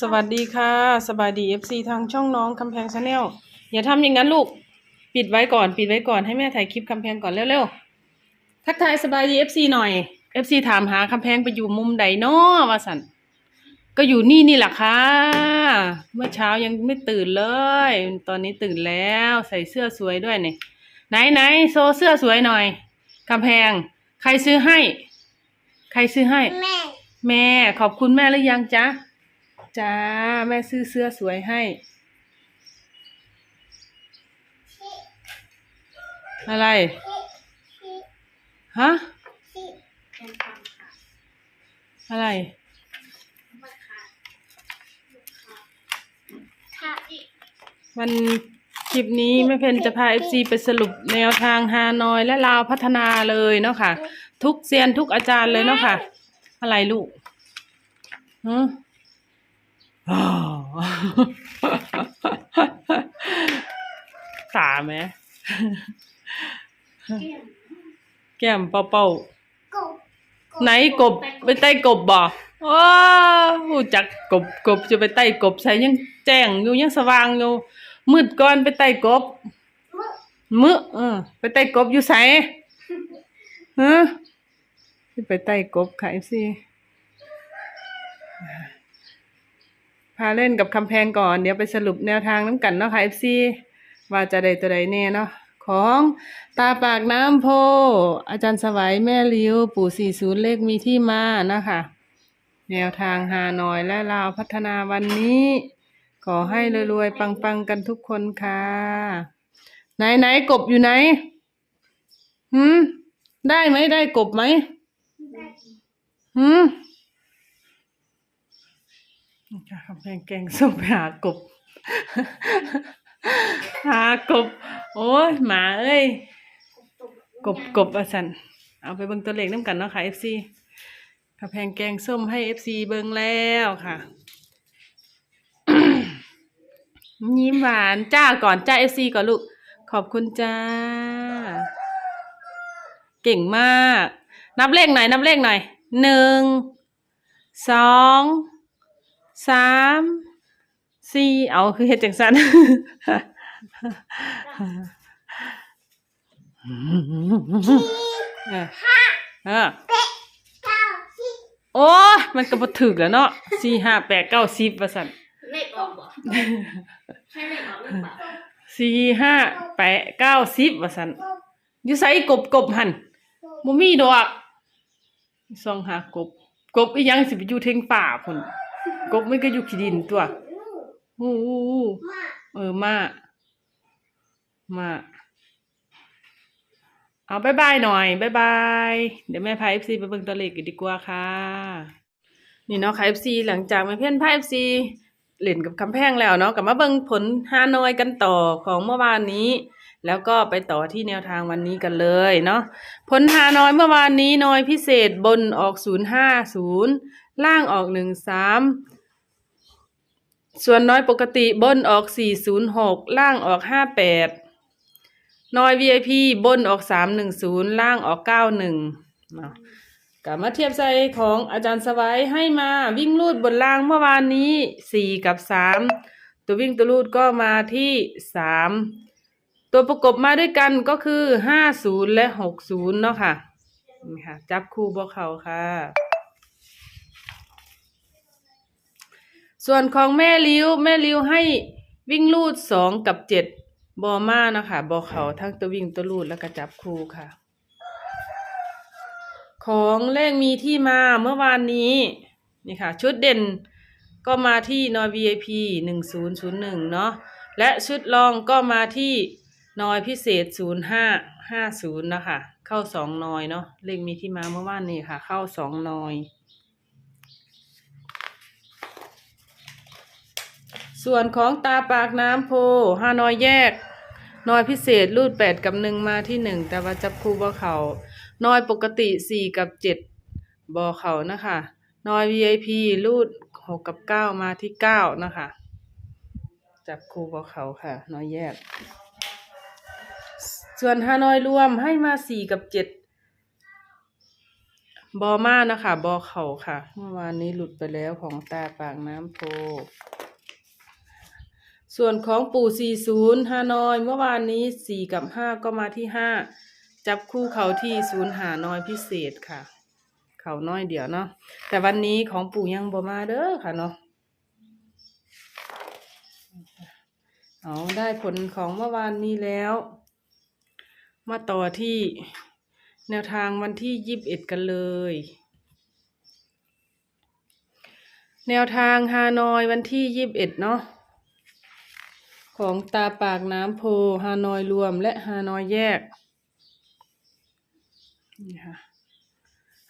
สวัสดีค่ะ สบายดีเอฟซีทางช่องน้องคำแพงชาแนลอย่าทำอย่างนั้นลูก ปิดไว้ก่อนปิดไว้ก่อนให้แม่ถ่ายคลิปคำแพงก่อนเร็วๆทักทายสบายดีเอฟซีหน่อยเอฟซีถามหาคำแพงไปอยู่มุมใดเนาะว่าสันก็อยู่นี่นี่แหละค่ะ เมื่อเช้ายังไม่ตื่นเลย ตอนนี้ตื่นแล้วใส่เสื้อสวยด้วยเนี่ยไหนไหนโซเสื้อสวยหน่อยคำแพง ใครซื้อให้ ใครซื้อให้ แม่ แม่ขอบคุณแม่หรือยังจ๊ะ จ้า แม่ซื้อเสื้อสวยให้ อะไร ฮะ อะไรวันคลิปนี้แม่เพนจะพาเอฟซีไปสรุปแนวทางฮานอยและลาวพัฒนาเลยเนาะค่ะ ทุกเซียนทุกอาจารย์เลยเนาะค่ะ อะไรลูกฮึอ้าวตาไหมแก้มเป่าเป่าๆกบไหนกบไปใต้กบบ่ว้าวหูจักกบกบจะไปใต้กบใส่ยังแจ้งอยู่ยังสว่างอยู่มืดก่อนไปใต้กบมึมึเออไปใต้กบอยู่ไสฮะสิไปใต้กบค่ะสิ พาเล่นกับคำแพงก่อน เดี๋ยวไปสรุปแนวทางน้ำกันเนาะค่ะ FC ว่าจะได้ตัวใดแน่เนาะของตาปากน้ำโพ อาจารย์สวัยแม่ลิวปู่สี่ศูนย์เลขมีที่มานะคะแนวทางหาหน่อยและลาวพัฒนาวันนี้ ขอให้รวยๆ ปังๆ กันทุกคนค่ะ ไหนไหนกบอยู่ไหนหืมได้ไหมได้กบไหมหืม ค่ะแพงแกงส้มไปหากบ หากบ โอ้ยหมาเอ้ย กบกบอาสันเอาไปเบิ่งตัวเลขน้ำกันเนาะค่ะ FC กระแพงแกงส้มให้ FC เบิ่งแล้วค่ะ ยิ้มหวานจ้าก่อนจ้า FC ก่อนลูก ขอบคุณจ้า เก่งมาก นับเลขหน่อย นับเลขหน่อยหนึ่งสอง สามสี่เอาคือเฮ็ดจังสันเออเออเก้าสิบโอ้ยมันก็บ่ถึกแล้วเนาะสี่ห้าแปดเก้าสิบว่าซั่นเลขออกบ่ใช่เลขออกหรือเปล่าสี่ห้าแปดเก้าสิบว่าซั่นอยู่ไสกบกบหั่นบ่มีดอกซองหากบ กบอีหยังสิไปอยู่เทิงป่าพุ่น กบมันก็อยู่ขี้ดินตัวอู้อู้อู้เออมา มาเอาบายบายหน่อยบายบาย เดี๋ยวแม่พาเอฟซีไปเบิ่งตัวเลขกันดีกว่าค่ะ นี่เนาะค่ะเอฟซีหลังจากแม่เพ่นพาเอฟซีเล่นกับคำแพงแล้วเนาะกลับมาเบิ่งผลฮานอยกันต่อของเมื่อวานนี้ แล้วก็ไปต่อที่แนวทางวันนี้กันเลยเนาะผลฮานอยเมื่อวานนี้นอยพิเศษบนออกศูนย์ห้าศูนย์ ล่างออกหนึ่งสามส่วนน้อยปกติบนออก406ล่างออก58น้อย VIP บนออก310ล่างออก91เนากลับมาเทียบใจของอาจารย์สวัยให้มาวิ่งลูดบนล่างเมื่อวานนี้4กับ3ตัววิ่งตัวลูดก็มาที่3ตัวประกบมาด้วยกันก็คือ50และ60เนาะค่ะนี่ค่ะ จับคู่บวกเขาค่ะ ส่วนของแม่ลิ้ว แม่ลิ้วให้วิ่งลูดสองกับเจ็ดบอมานะคะบอเขาทั้งตัววิ่งตัวลูดแล้วก็จับครูค่ะ ของเลขมีที่มาเมื่อวานนี้นี่ค่ะ ชุดเด่นก็มาที่นอย VIP หนึ่งศูนย์ศูนย์หนึ่งเนาะและชุดรองก็มาที่นอยพิเศษศูนย์ห้าห้าศูนย์นะคะ เข้าสองนอยเนาะเลขมีที่มาเมื่อวานนี้ค่ะ เข้าสองนอย ส่วนของตาปากน้ำโพฮานอยแยกนอยพิเศษรูดแปดกับหนึ่งมาที่หนึ่งแต่ว่าจับคู่บ่เขานอยปกติสี่กับเจ็ดบ่เขานะคะนอย VIP รูดหกกับเก้ามาที่เก้านะคะ จับคู่บ่เขาค่ะ นอยแยก ส่วนฮานอยรวมให้มาสี่กับเจ็ดบอมานะคะบอเขาค่ะ เมื่อวานนี้หลุดไปแล้วของตาปากน้ำโพ ส่วนของปู่40ฮานอย เมื่อวานนี้4กับ5ก็มาที่5จับคู่เขาที่ศูนย์หานอยพิเศษค่ะ เขาน้อยเดียวเนาะแต่วันนี้ของปู่ยังบ่มาเด้อค่ะเนาะเอาได้ผลของเมื่อวานนี้แล้ว มาต่อที่แนวทางวันที่ยี่สิบเอ็ดกันเลย แนวทางฮานอยวันที่ยี่สิบเอ็ดเนาะ ของตาปากน้ำโพฮานอยรวมและฮานอยแยกนี่ค่ะ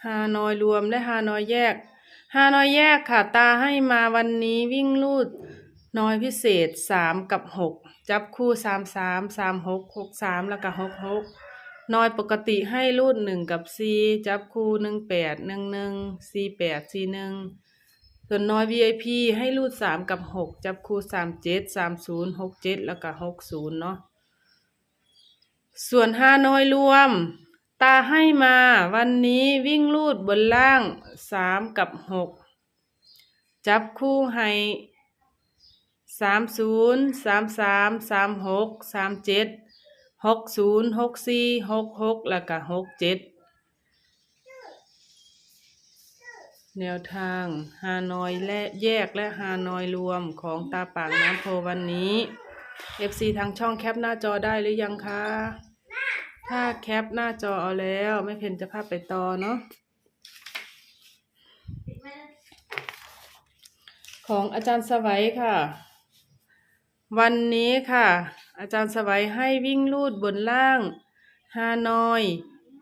ฮานอยรวมและฮานอยแยกฮานอยแยกค่ะ ตาให้มาวันนี้วิ่งลูดน้อยพิเศษสามกับหกจับคู่สามสามสามหกหกสามแล้วก็หกหกน้อยปกติให้รูดหนึ่งกับสี่จับคู่หนึ่งแปดหนึ่งหนึ่งสี่แปดสี่หนึ่ง ส่วนน้อย VIP ให้รูดสามกับหกจับคู่สามเจ็ดสามศูนย์หกเจ็ดแล้วก็หกศูนย์เนาะส่วนห้าน้อยรวม ตาให้มาวันนี้วิ่งลูดบนล่างสามกับหกจับคู่ให้สามศูนย์สามสามสามหกสามเจ็ดหกศูนย์หกสี่หกหกแล้วก็หกเจ็ด แนวทางฮานอยและแยกและฮานอยรวมของตาปากน้ำโพวันนี้ FC ทางช่องแคปหน้าจอได้หรือยังคะ ถ้าแคปหน้าจอเอาแล้วไม่เพนจะพาไปต่อเนาะของอาจารย์สวัยค่ะ วันนี้ค่ะ อาจารย์สวัยให้วิ่งลูดบนล่างฮานอย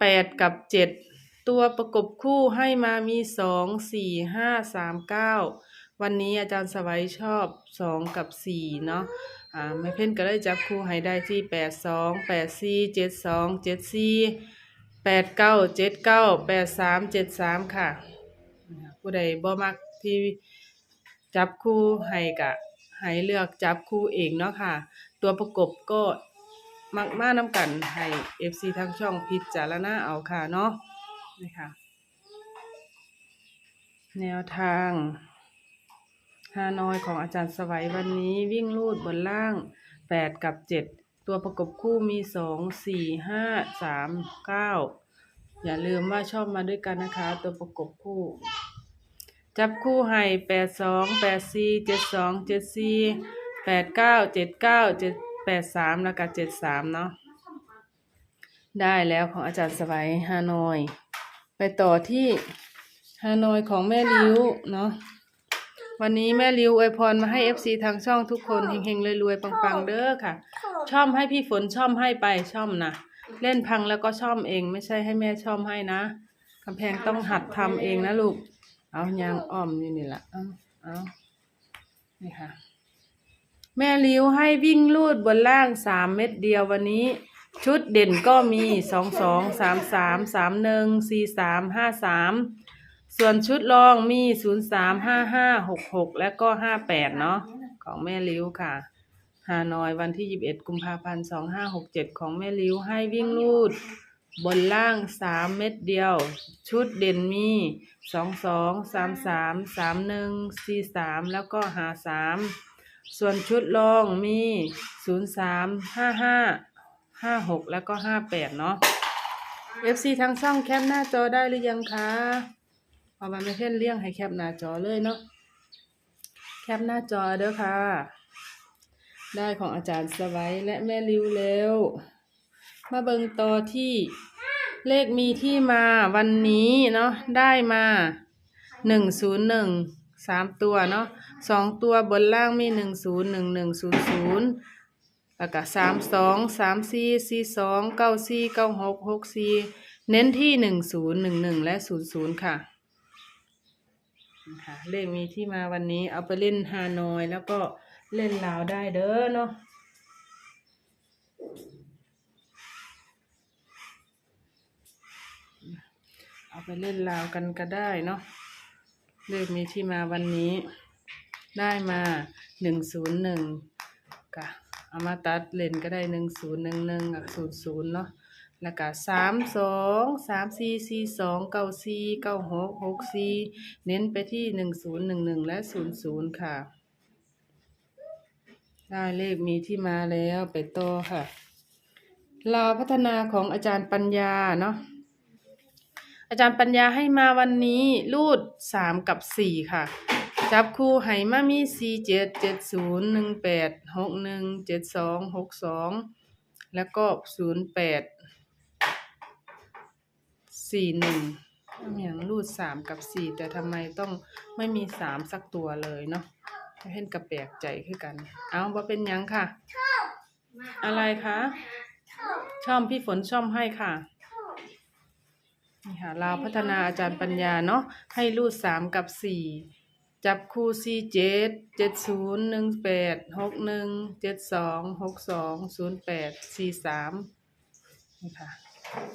แปดกับเจ็ด ตัวประกบคู่ให้มามีสองสี่ห้าสามเก้าวันนี้อาจารย์สวัยชอบสองกับสี่เนาะอ่าไม่เพ่นก็ได้จับคู่ให้ได้ที่แปดสองแปดสี่เจ็ดสองเจ็ดสี่แปดเก้าเจ็ดเก้าแปดสามเจ็ดสามค่ะ ผู้ใดบ่มักที่จับคู่ให้กะให้เลือกจับคู่เองเนาะค่ะ ตัวประกบก็มักมาน้ำกันให้ FC ทั้งช่องพิจารณาเอาค่ะเนาะ นี่ค่ะ แนวทางฮานอยของอาจารย์สวัยวันนี้วิ่งลูดบนล่าง 8 กับ 7 ตัวประกบคู่มี 2 4 5 3 9 อย่าลืมว่าชอบมาด้วยกันนะคะ ตัวประกบคู่ จับคู่ให้แปดสองแปดสี่เจ็ดสองเจ็ดสี่แปดเก้าเจ็ดเก้าเจ็ดแปดสามแล้วก็เจ็ดสามเนาะได้แล้วของอาจารย์สบายฮานอย ไปต่อที่ฮานอยของแม่ลิ้วเนาะวันนี้แม่ลิ้วอวยพรมาให้เอฟซีทางช่องทุกคนเฮงๆรวยๆปังๆเด้อค่ะ ช่อมให้พี่ฝนช่อมให้ไปช่อมนะเล่นพังแล้วก็ช่อมเองไม่ใช่ให้แม่ช่อมให้นะกำแพงต้องหัดทำเองนะลูก เอายางอ้อมนี่นี่ละเอาเอานี่ค่ะ แม่ลิ้วให้วิ่งลูดบนล่างสามเม็ดเดียววันนี้ ชุดเด่นก็มีสองสองสามสามสามหนึ่งสี่สามห้าสามส่วนชุดรองมีศูนย์สามห้าห้าหกหกและก็ห้าแปดเนาะของแม่ลิ้วค่ะฮานอยวันที่ 21 กุมภาพันธ์ 2567 ของแม่ลิ้วให้วิ่งลูด บนล่าง 3 เม็ดเดียว ชุดเด่นมี 2 2 3 3 3 1 4 3 แล้วก็หา3ส่วนชุดรองมี 0 3 5 5 5 6แล้วก็58เนาะ FC ทางช่องแคปหน้าจอได้หรือยังคะเอามาไม่เพ่นเลี่ยงให้แคปหน้าจอเลยเนาะ แคปหน้าจอเด้อค่ะ ได้ของอาจารย์สไว้และแม่ริวแล้ว มาเบิงต่อที่เลขมีที่มาวันนี้เนาะได้มาหนึ่งศูนย์หนึ่งสามตัวเนาะสองตัวบนล่างมีหนึ่งศูนย์หนึ่งหนึ่งศูนย์ศูนย์ แล้วก็สามสองสามสี่สี่สองเก้าสี่เก้าหกหกสี่เน้นที่หนึ่งศูนย์หนึ่งหนึ่งและศูนย์ศูนย์ค่ะค่ะเลขมีที่มาวันนี้เอาไปเล่นฮานอย แล้วก็เล่นลาวได้เด้อเนาะเอาไปเล่นลาวกันก็ได้เนาะเลขมีที่มาวันนี้ ได้มาหนึ่งศูนย์หนึ่งกะ เอามาตัดเลนก็ได้หนึ่งศูนย์หนึ่งหนึ่งกับศูนย์ศูนย์เนาะแล้วก็สามสองสามสี่สี่สองเก้าสี่เก้าหกหกสี่เน้นไปที่หนึ่งศูนย์หนึ่งหนึ่งและศูนย์ศูนย์ค่ะ ได้เลขมีที่มาแล้วไปต่อค่ะลาวพัฒนาของอาจารย์ปัญญาเนาะอาจารย์ปัญญาให้มาวันนี้รูดสามกับสี่ค่ะ จับคู่ให้มามีสี่เจ็ดเจ็ดศูนย์หนึ่งแปดหกหนึ่งเจ็ดสองหกสองแล้วก็ศูนย์แปดสี่หนึ่งอย่างรูดสามกับสี่แต่ทำไมต้องไม่มีสามสักตัวเลยเนาะเห็นกระแปลกใจคือกัน เอาว่าเป็นยังค่ะ อะไรคะช่อมพี่ฝนช่อมให้ค่ะนี่ค่ะลาพัฒนาอาจารย์ปัญญาเนาะให้รูดสามกับสี่ จับคู่สี่เจ็ดเจ็ดศูนย์หนึ่งแปดหกหนึ่งเจ็ดสองหกสองศูนย์แปดสี่สามนี่ค่ะ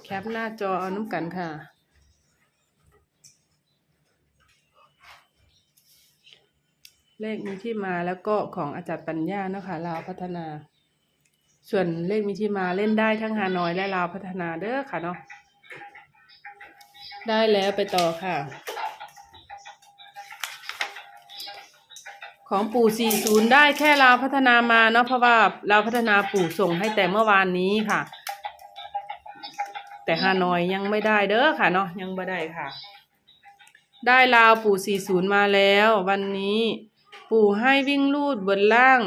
แคปหน้าจอเอาน้ำกันค่ะ เลขมีที่มาแล้วก็ของอาจารย์ปัญญาเนาะค่ะลาวพัฒนา ส่วนเลขมีที่มาเล่นได้ทั้งฮานอยและลาวพัฒนาเด้อค่ะเนาะได้แล้วไปต่อค่ะ ของปู่ 40 ได้แค่ลาวพัฒนามาเนาะเพราะว่าลาวพัฒนาปู่ส่งให้แต่เมื่อวานนี้ค่ะ แต่ฮานอยยังไม่ได้เด้อค่ะเนาะยังไม่ได้ค่ะ ได้ลาวปู่ 40 มาแล้ว วันนี้ปู่ให้วิ่งลูดบนล่าง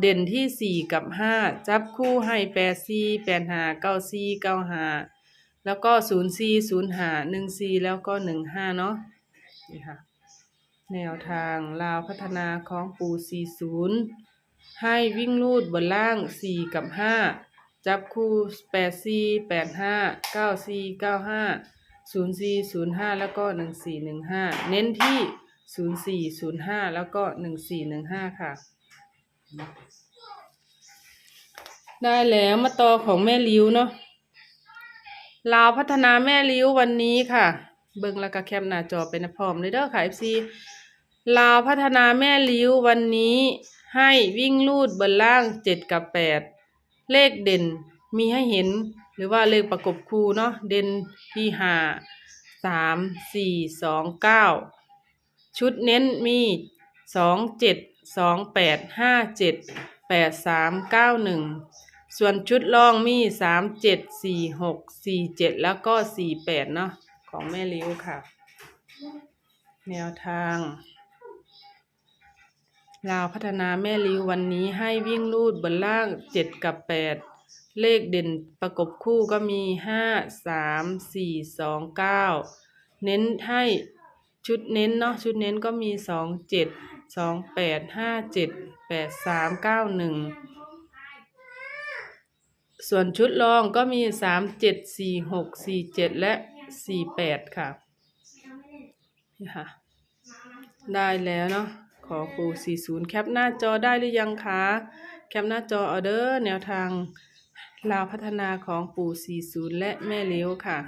เด่นที่ 4 กับ 5 จับคู่ให้8 4 8 5 9 4 9 5แล้วก็0 4 0 5 1 4แล้วก็1 5เนาะนี่ค่ะ แนวทางลาวพัฒนาของปู่40 ให้วิ่งลูดบนล่าง 4 กับ 5 จับคู่ 8 4 8 5 9 4 9 5 0 4 0 5 แล้วก็ 1 4 1 5 เน้นที่ 0 4 0 5 แล้วก็ 1 4 1 5 ค่ะ ได้แล้วมาต่อของแม่ลิ้วเนาะลาวพัฒนาแม่ลิ้ววันนี้ค่ะ เบิ่งแล้วก็แคปหน้าจอเป็นพร้อมเลยเด้อค่ะ FC ลาวพัฒนาแม่ลิ้ววันนี้ให้วิ่งลูดบนล่างเจ็ดกับแปดเลขเด่นมีให้เห็น หรือว่าเลขประกบคู่เนาะเด่นที่ห้าสามสี่สองเก้าชุดเน้นมีสองเจ็ดสองแปดห้าเจ็ดแปดสามเก้าหนึ่งส่วนชุดรองมีสามเจ็ดสี่หกสี่เจ็ดแล้วก็สี่แปดเนาะของแม่ลิ้วค่ะ แนวทาง ลาวพัฒนาแม่ลิ้ววันนี้ให้วิ่งลูดบนล่างเจ็ดกับแปดเลขเด่นประกบคู่ก็มีห้าสามสี่สองเก้าเน้นให้ชุดเน้นเนาะชุดเน้นก็มีสองเจ็ดสองแปดห้าเจ็ดแปดสามเก้าหนึ่งส่วนชุดรองก็มีสามเจ็ดสี่หกสี่เจ็ดและสี่แปดค่ะนี่ค่ะ ได้แล้วเนาะ ขอปูสี่ศูนย์แคปหน้าจอได้หรือยังคะ แคปหน้าจอออเดอร์แนวทางลาวพัฒนาของปู่สี่ศูนย์และแม่เลี้ยวค่ะ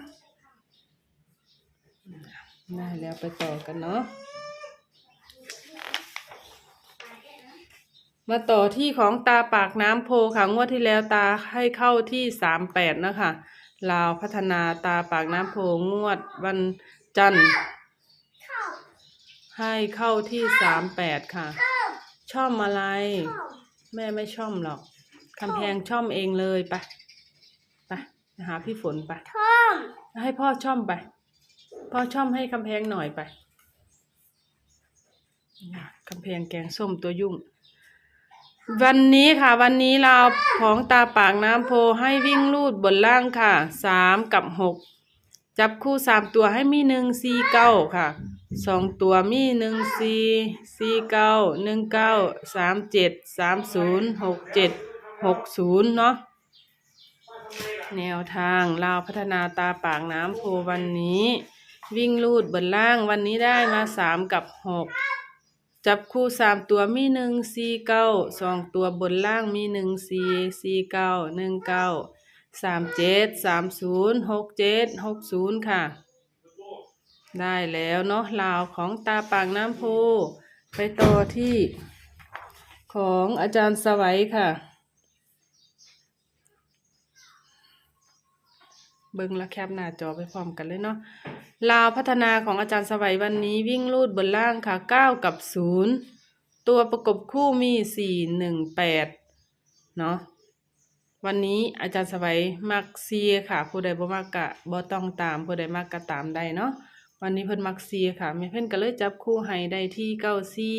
ได้แล้วไปต่อกันเนาะ มาต่อที่ของตาปากน้ำโพค่ะ งวดที่แล้วตาให้เข้าที่สามแปดนะคะ ลาวพัฒนาตาปากน้ำโพงวดวันจันทร์ ให้เข้าที่สามแปดค่ะเข้าช่อมอะไรเข้าแม่ไม่ช่อมหรอกคำแพงช่อมเองเลยไปไปไปหาพี่ฝนไปท่อมให้พ่อช่อมไป พ่อช่อมให้คำแพงหน่อยไปคำแพงแกงส้มตัวยุ่ง วันนี้ค่ะ วันนี้เราของตาปากน้ำโพให้วิ่งลูดบนล่างค่ะสามกับหก จับคู่สามตัวให้มีหนึ่งสี่เก้าค่ะสองตัวมีหนึ่งสี่สี่เก้าหนึ่งเก้าสามเจ็ดสามศูนย์หกเจ็ดหกศูนย์เนาะแนวทางลาวพัฒนาตาปากน้ำโพวันนี้ วิ่งลูดบนล่างวันนี้ได้มาสามกับหกจับคู่สามตัวมีหนึ่งสี่เก้าสองตัวบนล่างมีหนึ่งสี่สี่เก้าหนึ่งเก้า สามเจ็ดสามศูนย์หกเจ็ดหกศูนย์ค่ะ ได้แล้วเนาะลาวของตาปากน้ำโพไปต่อที่ของอาจารย์สวัยค่ะ เบิ่งและแคปหน้าจอไปพร้อมกันเลยเนาะลาวพัฒนาของอาจารย์สวัยวันนี้วิ่งลูดบนล่างค่ะเก้ากับศูนย์ตัวประกบคู่มีสี่หนึ่งแปดเนาะ วันนี้อาจารย์สวัยมักซีค่ะ ผู้ใดบ่มักกะบ่ต้องตาม ผู้ใดมักกะตามได้เนาะวันนี้เพิ่นมักซีค่ะม่เพิ่นก็เลยจับคู่ให้ได้ที่เก้าซี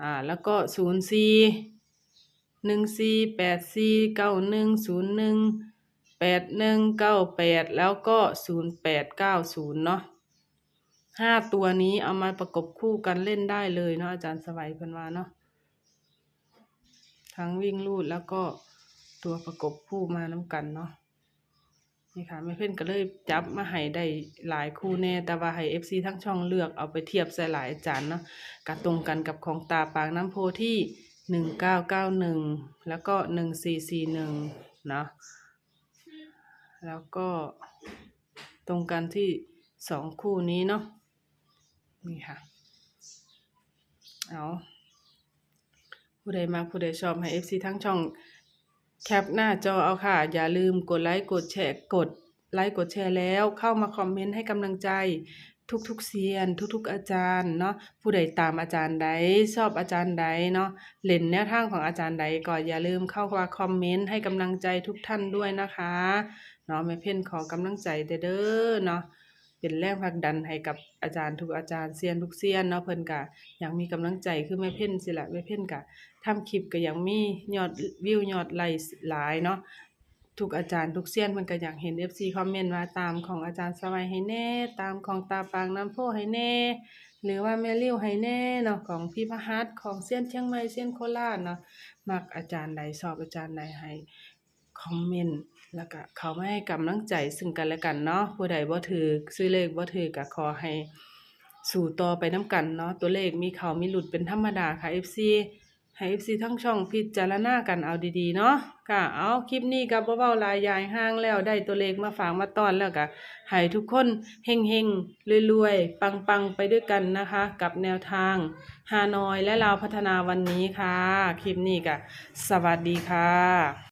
อ่าแล้วก็ศูนย์ซีหนึ่งซีแปดซีเก้าหนึ่งศูนย์หนึ่งแปดหนึ่งเก้าแปดแล้วก็ศูนย์แปดเก้าศูนย์เนาะห้าตัวนี้เอามาประกบคู่กันเล่นได้เลยเนาะอาจารย์สวัยเพิ่นว่าเนาะทั้งวิ่งลูดแล้วก็ ตัวประกบคู่มาน้กันเนาะนี่ค่ะแม่เพ่นก็เลยจับมาให้ได้หลายคู่แน่แต่ว่าให้เอฟซีทั้งช่องเลือกเอาไปเทียบใส่หลายอาจารย์เนาะก็ตรงกันกับของตาปางน้ำโพที่หนึ่งเก้าเก้าหนึ่งแล้วก็หนึ่งสี่สี่หนึ่งเนาะแล้วก็ตรงกันที่สองคู่นี้เนาะนี่ค่ะเอาผู้ใดมาผู้ใดชอบให้ FC ทั้งช่อง แคปหน้าจอเอาค่ะ อย่าลืมกดไลค์กดแชร์กดไลค์กดแชร์แล้ว เข้ามาคอมเมนต์ให้กำลังใจทุกๆเซียน ทุกๆอาจารย์เนาะผู้ใดตามอาจารย์ใดชอบอาจารย์ใดเนาะเล่นแนวทางของอาจารย์ใดก็อย่าลืมเข้ามาคอมเมนต์ให้กำลังใจทุกท่านด้วยนะคะเนาะแม่เพ่นขอกำลังใจเด้อเนาะเป็นแรงผลักดันให้กับอาจารย์ทุกอาจารย์เซียนทุกเซียนเนาะเพิ่นกะอยากมีกำลังใจคือแม่เพ่นสิละแม่เพ่นกะ ทำคลิปก็ยังมียอดวิวยอดไลค์หลายเนาะทุกอาจารย์ทุกเซียนมันก็อยากเห็น FC คอมเมนต์ว่าตามของอาจารย์สวัยให้แน่ ตามของตาปางน้ำโพให้แน่ หรือว่าแม่เลี้ยวให้แน่เนาะของพี่พหัสของเซียนเชียงใหม่เซียนโคราชเนาะมักอาจารย์ใดชอบอาจารย์ใดให้คอมเมนต์แล้วก็เขาไมาให้กำลังใจซึ่งกันและกันเนาะผู้ใดบ่ถือซื้อเลขบ่ถือก็ขอให้สู่ต่อไปน้ำกันเนาะตัวเลขมีเขามีหลุดเป็นธรรมดาค่ะ FC ให้ FC ทั้งช่องพิจารณากันเอาดีๆเนาะค่ะเอาคลิปนี้กับเว้าๆลายยายห้างแล้วได้ตัวเลขมาฝากมาตอนแล้วก็ให้ทุกคนเฮงๆรวยๆ ปังๆ ไปด้วยกันนะคะ กับแนวทางฮานอยและลาวพัฒนาวันนี้ค่ะ คลิปนี้ก็สวัสดีค่ะ